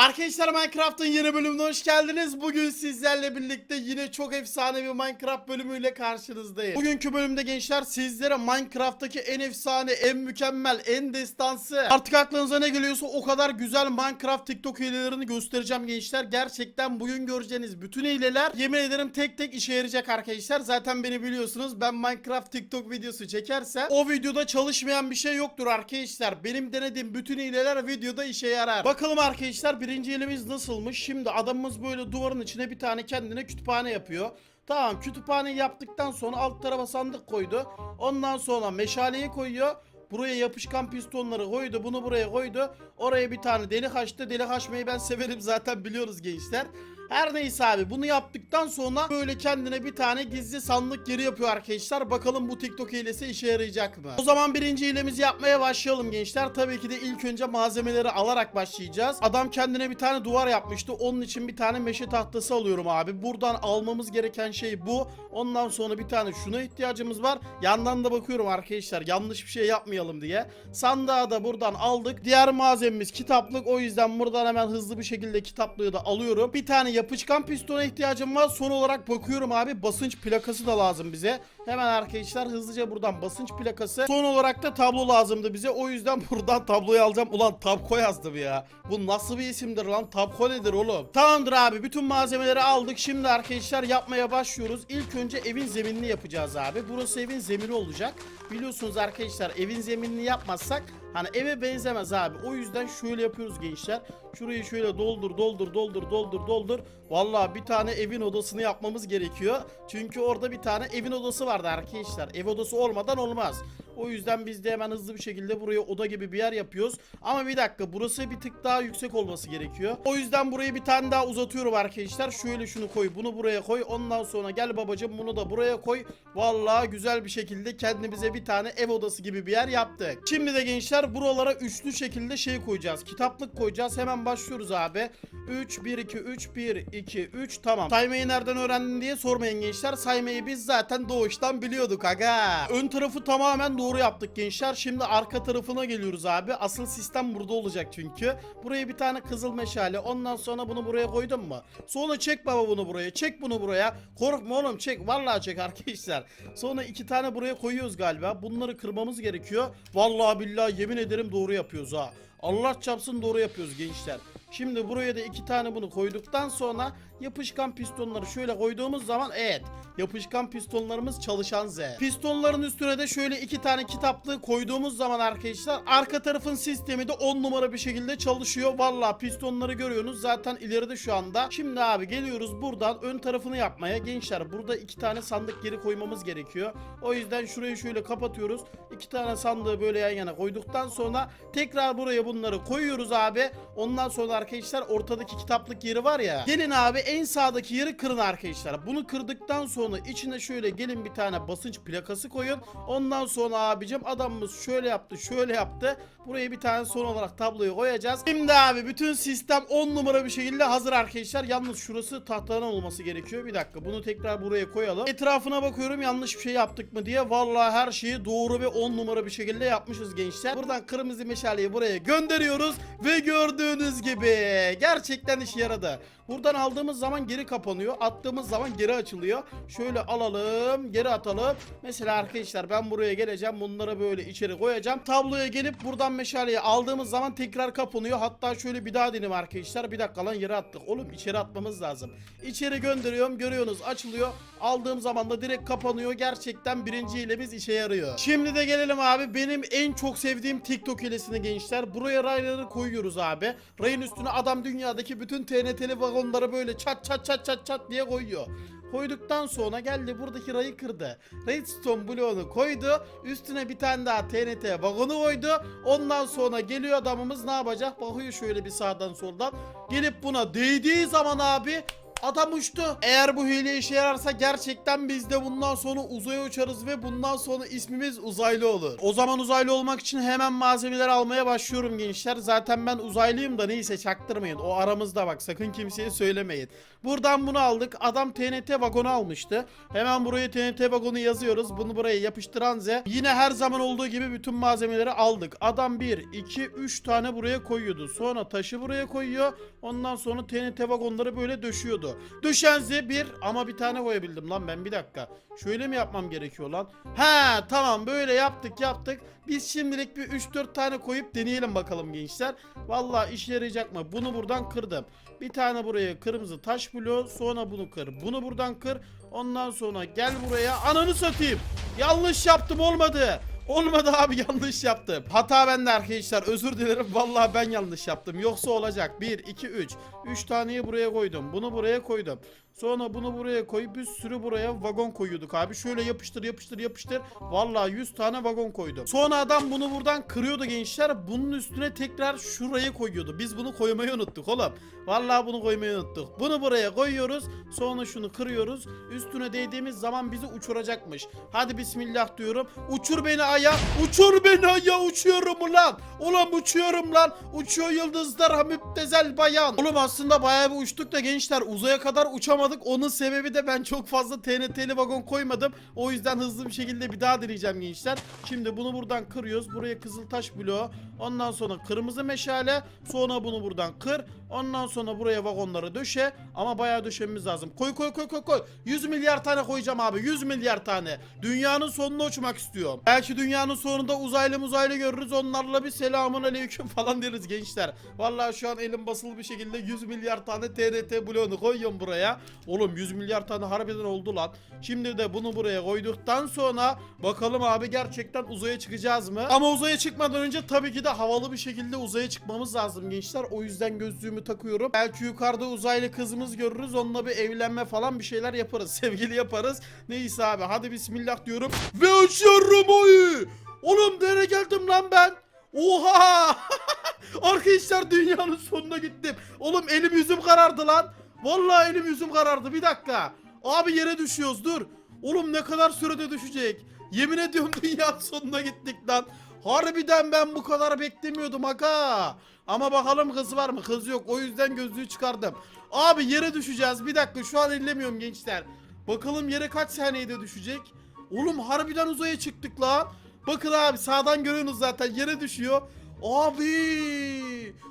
Arkadaşlar Minecraft'ın yeni bölümüne hoş geldiniz. Bugün sizlerle birlikte yine çok efsane bir Minecraft bölümüyle karşınızdayım. Bugünkü bölümde gençler sizlere Minecraft'taki en efsane, en mükemmel, en destansı artık aklınıza ne geliyorsa o kadar güzel Minecraft TikTok hilelerini göstereceğim gençler. Gerçekten bugün göreceğiniz bütün hileler yemin ederim tek tek işe yarayacak arkadaşlar. Zaten beni biliyorsunuz ben Minecraft TikTok videosu çekersem o videoda çalışmayan bir şey yoktur arkadaşlar. Benim denediğim bütün hileler videoda işe yarar. Bakalım arkadaşlar birinci hilemiz nasılmış? Şimdi adamımız böyle duvarın içine bir tane kendine kütüphane yapıyor. Tamam kütüphane yaptıktan sonra alt tarafa sandık koydu. Ondan sonra meşaleyi koyuyor. Buraya yapışkan pistonları koydu. Bunu buraya koydu. Oraya bir tane delik açtı. Delik açmayı ben severim zaten biliyoruz gençler. Her neyse abi bunu yaptıktan sonra böyle kendine bir tane gizli sandık yeri yapıyor arkadaşlar. Bakalım bu TikTok hilesi işe yarayacak mı? O zaman birinci hilemizi yapmaya başlayalım gençler. Tabii ki de ilk önce malzemeleri alarak başlayacağız. Adam kendine bir tane duvar yapmıştı. Onun için bir tane meşe tahtası alıyorum abi. Buradan almamız gereken şey bu. Ondan sonra bir tane şuna ihtiyacımız var. Yandan da bakıyorum arkadaşlar yanlış bir şey yapmayalım diye. Sandığı da buradan aldık. Diğer malzememiz kitaplık. O yüzden buradan hemen hızlı bir şekilde kitaplığı da alıyorum. Bir tane yapışkan pistona ihtiyacım var. Son olarak bakıyorum abi basınç plakası da lazım bize. Hemen arkadaşlar hızlıca buradan basınç plakası. Son olarak da tablo lazımdı bize. O yüzden buradan tabloyu alacağım. Ulan tabko yazdım ya. Bu nasıl bir isimdir lan? Tabko nedir oğlum? Tamamdır abi. Bütün malzemeleri aldık. Şimdi arkadaşlar yapmaya başlıyoruz. İlk önce evin zeminini yapacağız abi. Burası evin zemini olacak. Biliyorsunuz arkadaşlar evin zeminini yapmazsak Hani eve benzemez abi. O yüzden şöyle yapıyoruz gençler. Şurayı şöyle doldur doldur doldur doldur doldur. Vallahi bir tane evin odasını yapmamız gerekiyor. Çünkü orada bir tane evin odası vardı arkadaşlar. Ev odası olmadan olmaz. O yüzden biz de hemen hızlı bir şekilde buraya oda gibi bir yer yapıyoruz. Ama bir dakika burası bir tık daha yüksek olması gerekiyor. O yüzden burayı bir tane daha uzatıyorum arkadaşlar. Şöyle şunu koy bunu buraya koy. Ondan sonra gel babacım bunu da buraya koy. Vallahi güzel bir şekilde kendimize bir tane ev odası gibi bir yer yaptık. Şimdi de gençler buralara üçlü şekilde şey koyacağız. Kitaplık koyacağız. Hemen başlıyoruz abi. 3 1 2 3 1 2 3 tamam. Saymayı nereden öğrendin diye sormayın gençler. Saymayı biz zaten doğuştan biliyorduk aga. Ön tarafı tamamen doğru yaptık gençler. Şimdi arka tarafına geliyoruz abi. Asıl sistem burada olacak çünkü. Buraya bir tane kızıl meşale. Ondan sonra bunu buraya koydun mu? Sonra çek baba bunu buraya. Çek bunu buraya. Korkma oğlum çek. Vallahi çek arkadaşlar. Sonra iki tane buraya koyuyoruz galiba. Bunları kırmamız gerekiyor. Vallahi billahi yemin ederim doğru yapıyoruz ha. Allah çapsın doğru yapıyoruz gençler. Şimdi buraya da iki tane bunu koyduktan sonra yapışkan pistonları şöyle koyduğumuz zaman evet yapışkan pistonlarımız çalışan Z. Pistonların üstüne de şöyle iki tane kitaplığı koyduğumuz zaman arkadaşlar arka tarafın sistemi de 10 numara bir şekilde çalışıyor. Valla pistonları görüyorsunuz zaten ileride şu anda. Şimdi abi geliyoruz buradan ön tarafını yapmaya. Gençler burada iki tane sandık geri koymamız gerekiyor. O yüzden şurayı şöyle kapatıyoruz. İki tane sandığı böyle yan yana koyduktan sonra tekrar buraya bunları koyuyoruz abi. Ondan sonra arkadaşlar ortadaki kitaplık yeri var ya. Gelin abi en sağdaki yeri kırın arkadaşlar. Bunu kırdıktan sonra içine şöyle gelin bir tane basınç plakası koyun. Ondan sonra abicim adamımız şöyle yaptı şöyle yaptı. Buraya bir tane son olarak tabloyu koyacağız. Şimdi abi bütün sistem 10 numara bir şekilde hazır arkadaşlar. Yalnız şurası tahtadan olması gerekiyor. Bir dakika bunu tekrar buraya koyalım. Etrafına bakıyorum yanlış bir şey yaptık mı diye. Vallahi her şeyi doğru ve 10 numara bir şekilde yapmışız gençler. Buradan kırmızı meşaleyi buraya gönderiyoruz. Ve gördüğünüz gibi gerçekten işe yaradı. Buradan aldığımız zaman geri kapanıyor. Attığımız zaman geri açılıyor. Şöyle alalım, geri atalım. Mesela arkadaşlar ben buraya geleceğim. Bunları böyle içeri koyacağım. Tabloya gelip buradan meşaleyi aldığımız zaman tekrar kapanıyor. Hatta şöyle bir daha deneyim arkadaşlar. Bir dakika lan yere attık. Oğlum içeri atmamız lazım. İçeri gönderiyorum. Görüyorsunuz açılıyor. Aldığım zaman da direkt kapanıyor. Gerçekten birinci hilemiz işe yarıyor. Şimdi de gelelim abi. Benim en çok sevdiğim TikTok hilesini gençler. Buraya rayları koyuyoruz abi. Rayın üstüne adam dünyadaki bütün TNT'li vagonları böyle çat çat çat çat çat diye koyuyor. Koyduktan sonra geldi buradaki rayı kırdı. Redstone bloğunu koydu. Üstüne bir tane daha TNT vagonu koydu. Ondan sonra geliyor adamımız ne yapacak? Bakıyor şöyle bir sağdan soldan. Gelip buna değdiği zaman abi Adam uçtu. Eğer bu hile işe yararsa gerçekten biz de bundan sonra uzaya uçarız ve bundan sonra ismimiz uzaylı olur. O zaman uzaylı olmak için hemen malzemeler almaya başlıyorum gençler. Zaten ben uzaylıyım da neyse çaktırmayın. O aramızda bak sakın kimseye söylemeyin. Buradan bunu aldık. Adam TNT vagonu almıştı. Hemen buraya TNT vagonu yazıyoruz. Bunu buraya yapıştıran Z. Yine her zaman olduğu gibi bütün malzemeleri aldık. Adam 1, 2, 3 tane buraya koyuyordu. Sonra taşı buraya koyuyor. Ondan sonra TNT vagonları böyle döşüyordu. Düşen Z 1 ama bir tane koyabildim lan ben bir dakika. Şöyle mi yapmam gerekiyor lan? He tamam böyle yaptık yaptık. Biz şimdilik bir 3-4 tane koyup deneyelim bakalım gençler. Vallahi işe yarayacak mı? Bunu buradan kırdım. Bir tane buraya kırmızı taş bloğu sonra bunu kır. Bunu buradan kır. Ondan sonra gel buraya. Ananı satayım. Yanlış yaptım olmadı. Olmadı abi yanlış yaptım. Hata bende arkadaşlar özür dilerim. Vallahi ben yanlış yaptım. Yoksa olacak. 1, 2, 3. 3 taneyi buraya koydum. Bunu buraya koydum. Sonra bunu buraya koyup bir sürü buraya vagon koyuyorduk abi. Şöyle yapıştır yapıştır yapıştır. Vallahi 100 tane vagon koydum. Sonra adam bunu buradan kırıyordu gençler. Bunun üstüne tekrar şuraya koyuyordu. Biz bunu koymayı unuttuk oğlum. Vallahi bunu koymayı unuttuk. Bunu buraya koyuyoruz. Sonra şunu kırıyoruz. Üstüne değdiğimiz zaman bizi uçuracakmış. Hadi bismillah diyorum. Uçur beni aya. Uçur beni aya uçuyorum ulan. Ulan uçuyorum lan. Uçuyor yıldızlar ha müptezel bayan. Oğlum aslında bayağı bir uçtuk da gençler uzaya kadar uçamadık. Onun sebebi de ben çok fazla TNT'li vagon koymadım. O yüzden hızlı bir şekilde bir daha deneyeceğim gençler. Şimdi bunu buradan kırıyoruz. Buraya kızıltaş bloğu. Ondan sonra kırmızı meşale. Sonra bunu buradan kır. Ondan sonra buraya vagonları döşe. Ama bayağı döşememiz lazım. Koy koy koy koy koy. 100 milyar tane koyacağım abi. 100 milyar tane. Dünyanın sonuna uçmak istiyorum. Belki dünyanın sonunda uzaylı uzaylı görürüz. Onlarla bir selamun aleyküm falan deriz gençler. Vallahi şu an elim basılı bir şekilde 100 milyar tane TRT bloğunu koyuyorum buraya. Oğlum 100 milyar tane harbiden oldu lan. Şimdi de bunu buraya koyduktan sonra bakalım abi gerçekten uzaya çıkacağız mı? Ama uzaya çıkmadan önce tabii ki de havalı bir şekilde uzaya çıkmamız lazım gençler. O yüzden gözlüğümü takıyorum. Belki yukarıda uzaylı kızımız görürüz. Onunla bir evlenme falan bir şeyler yaparız. Sevgili yaparız. Neyse abi hadi bismillah diyorum. Ve uçuyorum Oğlum nereye geldim lan ben? Oha! Arkadaşlar dünyanın sonuna gittim. Oğlum elim yüzüm karardı lan. Vallahi elim yüzüm karardı. Bir dakika. Abi yere düşüyoruz dur. Oğlum ne kadar sürede düşecek? Yemin ediyorum dünyanın sonuna gittik lan. Harbiden ben bu kadar beklemiyordum aga. Ama bakalım kız var mı? Kız yok. O yüzden gözlüğü çıkardım. Abi yere düşeceğiz. Bir dakika şu an ellemiyorum gençler. Bakalım yere kaç saniyede düşecek? Oğlum harbiden uzaya çıktık lan. Bakın abi sağdan görüyorsunuz zaten yere düşüyor. Abi!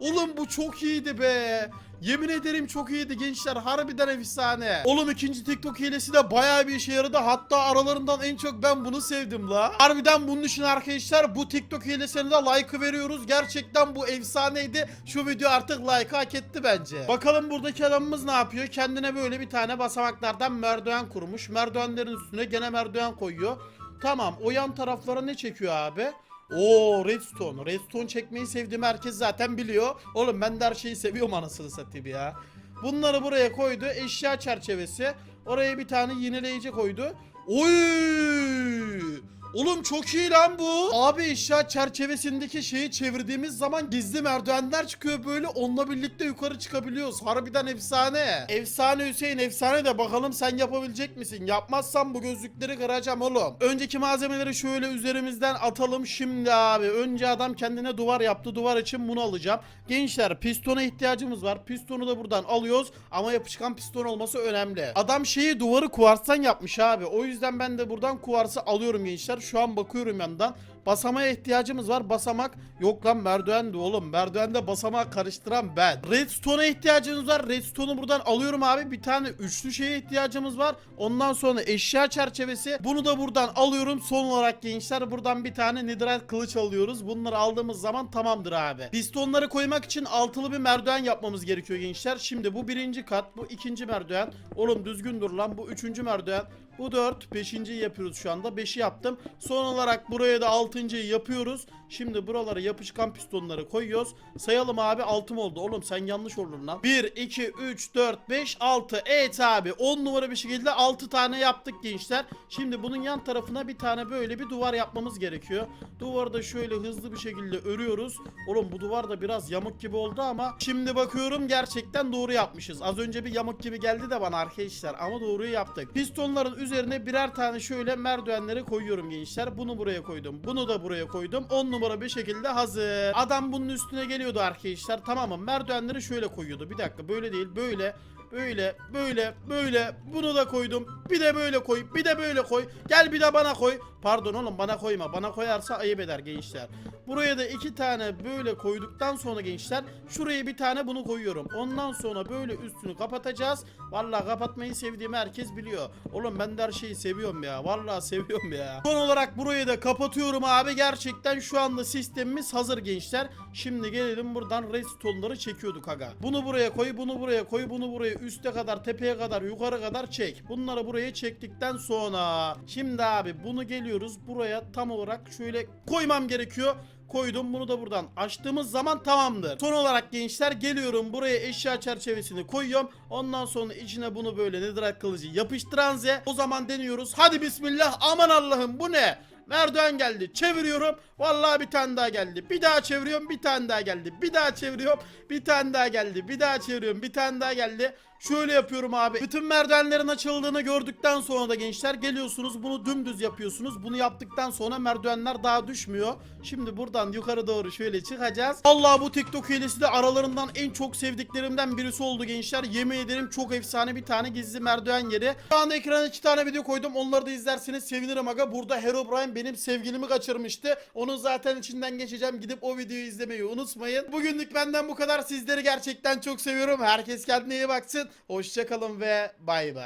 Oğlum bu çok iyiydi be. Yemin ederim çok iyiydi gençler. Harbiden efsane. Oğlum ikinci TikTok hilesi de bayağı bir işe yaradı. Hatta aralarından en çok ben bunu sevdim la. Harbiden bunun için arkadaşlar bu TikTok hilesine de like veriyoruz. Gerçekten bu efsaneydi. Şu video artık like hak etti bence. Bakalım buradaki adamımız ne yapıyor? Kendine böyle bir tane basamaklardan merdiven kurmuş. Merdivenlerin üstüne gene merdiven koyuyor. Tamam o yan taraflara ne çekiyor abi? Oo redstone. Redstone çekmeyi sevdiğim herkes zaten biliyor. Oğlum ben de her şeyi seviyorum anasını satayım ya. Bunları buraya koydu. Eşya çerçevesi. Oraya bir tane yenileyici koydu. Oy! Oğlum çok iyi lan bu. Abi eşya çerçevesindeki şeyi çevirdiğimiz zaman gizli merdivenler çıkıyor böyle. Onunla birlikte yukarı çıkabiliyoruz. Harbiden efsane. Efsane Hüseyin efsane de bakalım sen yapabilecek misin? Yapmazsan bu gözlükleri kıracağım oğlum. Önceki malzemeleri şöyle üzerimizden atalım şimdi abi. Önce adam kendine duvar yaptı. Duvar için bunu alacağım. Gençler pistona ihtiyacımız var. Pistonu da buradan alıyoruz. Ama yapışkan piston olması önemli. Adam şeyi duvarı kuvarstan yapmış abi. O yüzden ben de buradan kuvarsı alıyorum gençler. Şu an bakıyorum yandan. Basamaya ihtiyacımız var. Basamak yok lan merdiven de oğlum. Merdivende basamağı karıştıran ben. Redstone'a ihtiyacımız var. Redstone'u buradan alıyorum abi. Bir tane üçlü şeye ihtiyacımız var. Ondan sonra eşya çerçevesi. Bunu da buradan alıyorum. Son olarak gençler buradan bir tane netherite kılıç alıyoruz. Bunları aldığımız zaman tamamdır abi. Pistonları koymak için altılı bir merdiven yapmamız gerekiyor gençler. Şimdi bu birinci kat. Bu ikinci merdiven. Oğlum düzgün dur lan. Bu üçüncü merdiven. Bu 4. 5. yapıyoruz şu anda. 5'i yaptım. Son olarak buraya da 6 altıncıyı yapıyoruz. Şimdi buralara yapışkan pistonları koyuyoruz. Sayalım abi 6 mı oldu? Oğlum sen yanlış oldun lan. 1, 2, 3, 4, 5, 6. Evet abi 10 numara bir şekilde 6 tane yaptık gençler. Şimdi bunun yan tarafına bir tane böyle bir duvar yapmamız gerekiyor. Duvarı da şöyle hızlı bir şekilde örüyoruz. Oğlum bu duvar da biraz yamuk gibi oldu ama şimdi bakıyorum gerçekten doğru yapmışız. Az önce bir yamuk gibi geldi de bana arkadaşlar ama doğruyu yaptık. Pistonların üzerine birer tane şöyle merdivenleri koyuyorum gençler. Bunu buraya koydum. Bunu da buraya koydum. 10 numara bir şekilde hazır. Adam bunun üstüne geliyordu arkadaşlar. Tamam mı? Merdivenleri şöyle koyuyordu. Bir dakika böyle değil. Böyle Böyle, böyle, böyle. Bunu da koydum. Bir de böyle koy. Bir de böyle koy. Gel bir de bana koy. Pardon oğlum bana koyma. Bana koyarsa ayıp eder gençler. Buraya da iki tane böyle koyduktan sonra gençler şuraya bir tane bunu koyuyorum. Ondan sonra böyle üstünü kapatacağız. Vallahi kapatmayı sevdiğimi herkes biliyor. Oğlum ben de her şeyi seviyorum ya. Vallahi seviyorum ya. Son olarak burayı da kapatıyorum abi. Gerçekten şu anda sistemimiz hazır gençler. Şimdi gelelim buradan redstone'ları çekiyorduk aga. Bunu buraya koy, bunu buraya koy, bunu buraya üste kadar, tepeye kadar, yukarı kadar çek. Bunları buraya çektikten sonra şimdi abi bunu geliyoruz buraya tam olarak şöyle koymam gerekiyor koydum bunu da buradan açtığımız zaman tamamdır. Son olarak gençler geliyorum buraya eşya çerçevesini koyuyorum. Ondan sonra içine bunu böyle netherite kılıcı yapıştıran Z. O zaman deniyoruz. Hadi bismillah aman Allah'ım bu ne? Merdiven geldi. Çeviriyorum. Vallahi bir tane daha geldi. Bir daha çeviriyorum. Bir tane daha geldi. Bir daha çeviriyorum. Bir tane daha geldi. Bir daha çeviriyorum. Bir tane daha geldi. Şöyle yapıyorum abi. Bütün merdivenlerin açıldığını gördükten sonra da gençler geliyorsunuz. Bunu dümdüz yapıyorsunuz. Bunu yaptıktan sonra merdivenler daha düşmüyor. Şimdi buradan yukarı doğru şöyle çıkacağız. Allah bu TikTok hilesi de aralarından en çok sevdiklerimden birisi oldu gençler. Yemin ederim çok efsane bir tane gizli merdiven yeri. Şu anda ekrana iki tane video koydum. Onları da izlerseniz sevinirim aga. Burada Herobrine benim sevgilimi kaçırmıştı. Onun zaten içinden geçeceğim. Gidip o videoyu izlemeyi unutmayın. Bugünlük benden bu kadar. Sizleri gerçekten çok seviyorum. Herkes kendine iyi baksın. Hoşçakalın ve bay bay.